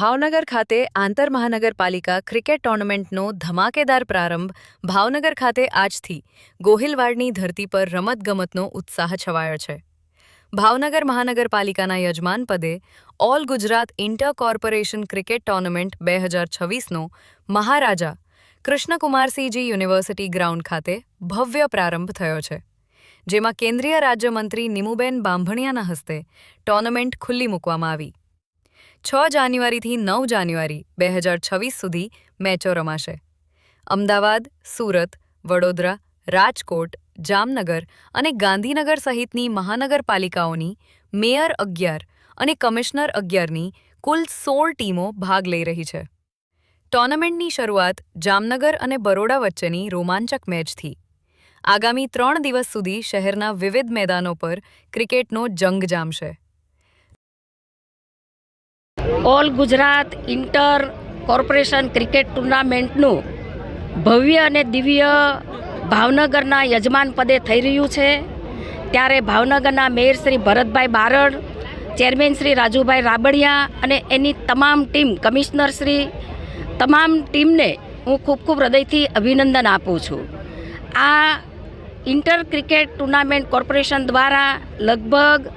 ભાવનગર ખાતે આંતર મહાનગરપાલિકા ક્રિકેટ ટુર્નામેન્ટનો ધમાકેદાર પ્રારંભ ભાવનગર ખાતે આજથી ગોહિલવાડની ધરતી પર રમતગમતનો ઉત્સાહ છવાયો છે. ભાવનગર મહાનગરપાલિકાના યજમાન પદે all Gujarat inter corporation cricket tournament બે હજાર છવ્વીસનો મહારાજા કૃષ્ણકુમારસિંહજી યુનિવર્સિટી ગ્રાઉન્ડ ખાતે ભવ્ય પ્રારંભ થયો છે. જેમાં કેન્દ્રીય રાજ્યમંત્રી નિમુબેન બાંભણિયાના હસ્તે ટુર્નામેન્ટ ખુલ્લી મૂકવામાં આવી. છ જાન્યુઆરીથી નવ જાન્યુઆરી બે હજાર છવ્વીસ સુધી મેચો રમાશે. અમદાવાદ, સુરત, વડોદરા, રાજકોટ, જામનગર અને ગાંધીનગર સહિતની મહાનગરપાલિકાઓની મેયર અગિયાર અને કમિશનર અગિયારની કુલ સોળ ટીમો ભાગ લઈ રહી છે. ટુર્નામેન્ટની શરૂઆત જામનગર અને બરોડા વચ્ચેની રોમાંચક મેચથી. આગામી ત્રણ દિવસ સુધી શહેરના વિવિધ મેદાનો પર ક્રિકેટનો જંગ જામશે. All Gujarat inter corporation cricket ટુર્નામેન્ટનું ભવ્ય અને દિવ્ય ભાવનગરના યજમાન પદે થઈ રહ્યું છે. ત્યારે ભાવનગરના મેયર શ્રી ભરતભાઈ બારડ, ચેરમેન શ્રી રાજુભાઈ રાબડિયા અને એની તમામ ટીમ કમિશનર શ્રી તમામ ટીમને હું ખૂબ ખૂબ હૃદયથી અભિનંદન આપું છું. આ ઇન્ટર ક્રિકેટ ટુર્નામેન્ટ કોર્પોરેશન દ્વારા લગભગ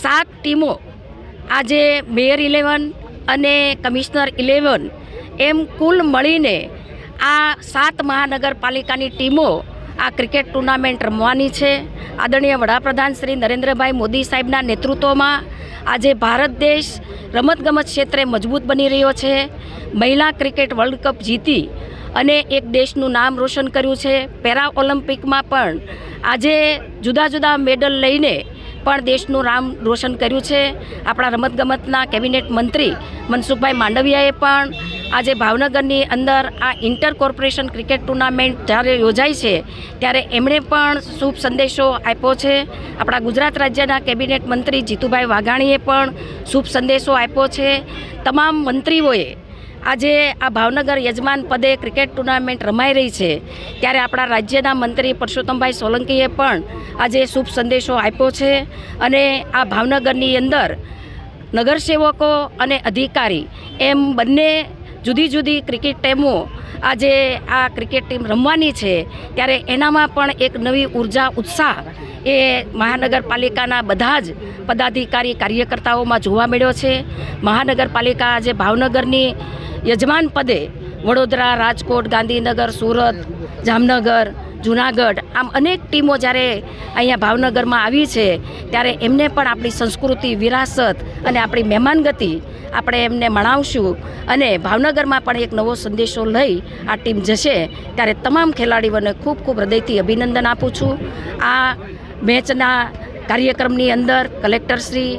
સાત ટીમો આજે મેયર ઇલેવન અને કમિશનર ઇલેવન એમ કુલ મળીને આ સાત મહાનગરપાલિકાની ટીમો આ ક્રિકેટ ટુર્નામેન્ટ રમવાની છે. આદરણીય વડાપ્રધાન શ્રી નરેન્દ્રભાઈ મોદી સાહેબના નેતૃત્વમાં આજે ભારત દેશ રમતગમત ક્ષેત્રે મજબૂત બની રહ્યો છે. મહિલા ક્રિકેટ વર્લ્ડ કપ જીતી અને એક દેશનું નામ રોશન કર્યું છે. પેરા ઓલિમ્પિકમાં પણ આજે જુદા જુદા મેડલ લઈને પણ દેશનું નામ રોશન કર્યું છે. આપણા રમતગમતના કેબિનેટ મંત્રી મનસુખભાઈ માંડવિયાએ પણ આજે ભાવનગરની અંદર આ ઇન્ટર કોર્પોરેશન ક્રિકેટ ટુર્નામેન્ટ જ્યારે યોજાય છે, ત્યારે એમણે પણ શુભ સંદેશો આપ્યો છે. આપણા ગુજરાત રાજ્યના કેબિનેટ મંત્રી જીતુભાઈ વાઘાણીએ પણ શુભ સંદેશો આપ્યો છે. તમામ મંત્રીઓએ આજે આ ભાવનગર યજમાન પદે ક્રિકેટ ટુર્નામેન્ટ રમાઈ રહી છે. ત્યારે આપણા રાજ્યના મંત્રી પરસોત્તમભાઈ સોલંકીએ પણ આજે શુભ સંદેશો આપ્યો છે અને આ ભાવનગરની અંદર નગરસેવકો અને અધિકારી એમ બંને જુદી જુદી ક્રિકેટ ટીમો આજે આ ક્રિકેટ ટીમ રમવાની છે, ત્યારે એનામાં પણ એક નવી ઊર્જા, ઉત્સાહ એ મહાનગરપાલિકાના બધા જ પદાધિકારી કાર્યકર્તાઓમાં જોવા મળ્યો છે. મહાનગરપાલિકા આજે ભાવનગરની યજમાન પદે વડોદરા, રાજકોટ, ગાંધીનગર, સુરત, જામનગર જુનાગઢ, આમ અનેક ટીમો જ્યારે અહીંયા ભાવનગરમાં આવી છે, ત્યારે એમને પણ આપણી સંસ્કૃતિ, વિરાસત અને આપણી મહેમાનગતિ આપણે એમને મણાવશું અને ભાવનગરમાં પણ એક નવો સંદેશો લઈ આ ટીમ જશે. ત્યારે તમામ ખેલાડીઓને ખૂબ ખૂબ હૃદયથી અભિનંદન આપું છું. આ મેચના કાર્યક્રમની અંદર કલેક્ટરશ્રી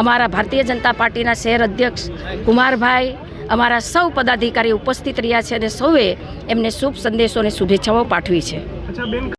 અમારા ભારતીય જનતા પાર્ટીના શહેર અધ્યક્ષ કુમારભાઈ, અમારા સૌ પદાધિકારી ઉપસ્થિત રહ્યા છે અને સૌએ એમને શુભ સંદેશો અને શુભેચ્છાઓ પાઠવી છે. અચ્છા બેન